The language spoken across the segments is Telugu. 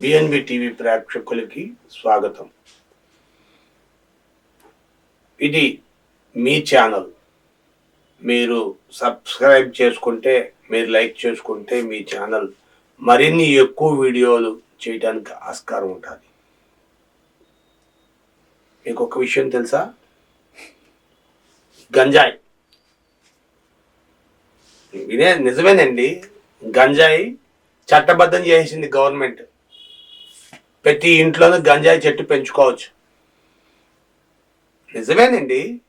బిఎన్బి టీవీ ప్రేక్షకులకి స్వాగతం. ఇది మీ ఛానల్ మీరు సబ్స్క్రైబ్ చేసుకుంటే మీరు లైక్ చేసుకుంటే మీ ఛానల్ మరిన్ని ఎక్కువ వీడియోలు చేయడానికి ఆస్కారం ఉంటుంది. మీకు ఒక విషయం తెలుసా? గంజాయి. ఇదే నిజమేనండి. గంజాయి చట్టబద్ధం చేసింది గవర్నమెంట్. ప్రతి ఇంట్లోనూ గంజాయి చెట్టు పెంచుకోవచ్చు. నిజమేనండి.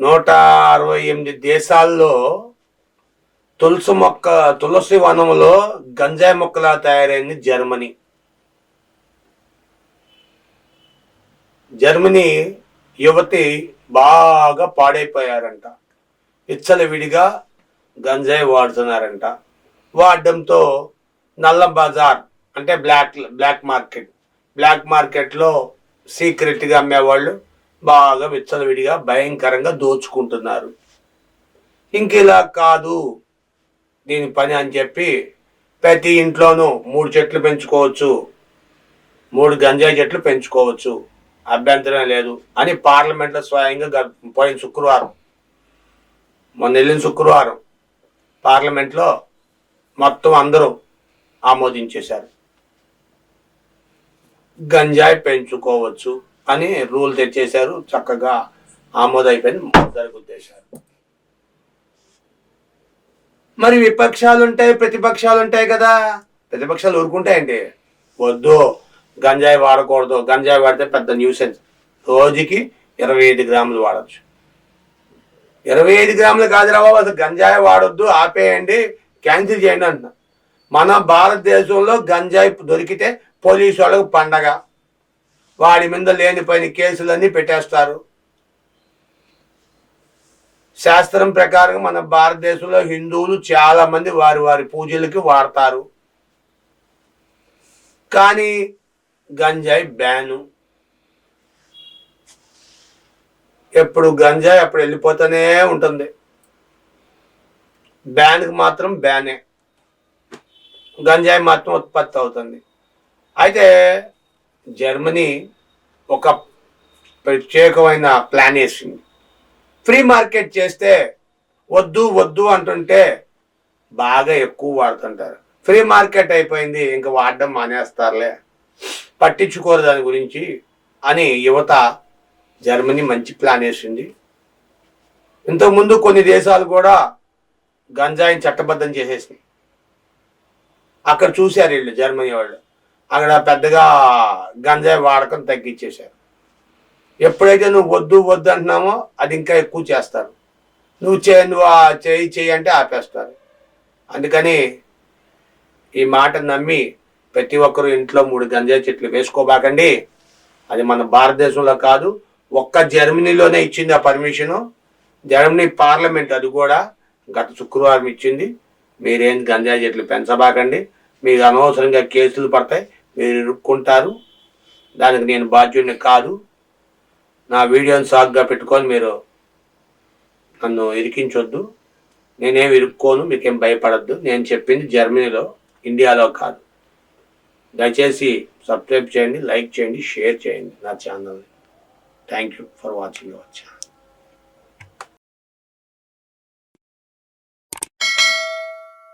నూట అరవై ఎనిమిది దేశాల్లో తులసి మొక్క తులసి వనంలో గంజాయి మొక్కలా తయారైంది జర్మనీ. జర్మనీ యువతి బాగా పాడైపోయారంట. విచ్చలవిడిగా గంజాయి వాడుతున్నారంట. వాడడంతో నల్ల బజార్ అంటే బ్లాక్ బ్లాక్ మార్కెట్ బ్లాక్ మార్కెట్లో సీక్రెట్గా అమ్మేవాళ్ళు బాగా విచ్చలవిడిగా భయంకరంగా దోచుకుంటున్నారు. ఇంక ఇలా కాదు దీని పని అని చెప్పి ప్రతి ఇంట్లోనూ మూడు చెట్లు పెంచుకోవచ్చు మూడు గంజాయి చెట్లు పెంచుకోవచ్చు. అభ్యంతరం లేదు. అని పార్లమెంట్లో స్వయంగా గ- పోయిన శుక్రవారం మొన్న వెళ్ళిన శుక్రవారం పార్లమెంట్లో మొత్తం అందరూ ఆమోదించేశారు. గంజాయి పెంచుకోవచ్చు అని రూల్ తెచ్చేశారు చక్కగా ఆమోదైపోయింది అయిపోయింది గుద్దేశారు. మరి విపక్షాలు ఉంటాయి ప్రతిపక్షాలు ఉంటాయి కదా? ప్రతిపక్షాలు ఊరుకుంటాయండి. వద్దు. గంజాయి వాడకూడదు. గంజాయి వాడితే పెద్ద న్యూసెన్స్. రోజుకి ఇరవై ఐదు గ్రాములు వాడచ్చు. ఇరవై ఐదు గ్రాములు కాదురా బాబు అసలు గంజాయి వాడొద్దు ఆపేయండి క్యాన్సిల్ చేయండి అంటున్నా. మన భారతదేశంలో గంజాయి దొరికితే పోలీసు వాళ్ళకు పండగ. వాడి మీద లేనిపోయిన కేసులన్నీ పెట్టేస్తారు. శాస్త్రం ప్రకారం మన భారతదేశంలో హిందువులు చాలా మంది వారి వారి పూజలకి వాడతారు. కానీ గంజాయి బ్యాను. ఎప్పుడు గంజాయి అప్పుడు వెళ్ళిపోతూనే ఉంటుంది. బ్యాన్కి మాత్రం బ్యానే. గంజాయి మాత్రం ఉత్పత్తి అవుతుంది. అయితే జర్మనీ ఒక ప్రత్యేకమైన ప్లాన్ వేసింది. ఫ్రీ మార్కెట్ చేస్తే వద్దు వద్దు అంటుంటే బాగా ఎక్కువ వాడుతుంటారు. ఫ్రీ మార్కెట్ అయిపోయింది ఇంకా వాడడం మానేస్తారులే. పట్టించుకోరు దాని గురించి అని యువత జర్మనీ మంచి ప్లాన్ వేసింది. ఇంతకుముందు కొన్ని దేశాలు కూడా గంజాయిని చట్టబద్ధం చేసేసినాయి. అక్కడ చూశారు వీళ్ళు జర్మనీ వాళ్ళు. అక్కడ పెద్దగా గంజాయి వాడకం తగ్గించేశారు. ఎప్పుడైతే నువ్వు వద్దు వద్దు అంటున్నామో అది ఇంకా ఎక్కువ చేస్తారు. నువ్వు చే నువ్వు చేయి చేయి అంటే ఆపేస్తారు. అందుకని ఈ మాట నమ్మి ప్రతి ఒక్కరు ఇంట్లో మూడు గంజాయి చెట్లు వేసుకోబాకండి. అది మన భారతదేశంలో కాదు ఒక్క జర్మనీలోనే ఇచ్చింది ఆ పర్మిషను. జర్మనీ పార్లమెంట్ అది కూడా గత శుక్రవారం ఇచ్చింది. మీరేం గంజాయి చెట్లు పెంచబాకండి. మీకు అనవసరంగా కేసులు పడతాయి మీరు ఇరుక్కుంటారు. దానికి నేను బాధ్యుడిని కాదు. నా వీడియోని సాగ్గా పెట్టుకొని మీరు నన్ను ఇరికించొద్దు. నేనేం ఇరుక్కోను మీకేం భయపడద్దు. నేను చెప్పింది జర్మనీలో ఇండియాలో కాదు. దయచేసి సబ్స్క్రైబ్ చేయండి లైక్ చేయండి షేర్ చేయండి నా ఛానల్ని. Thank you for watching our channel.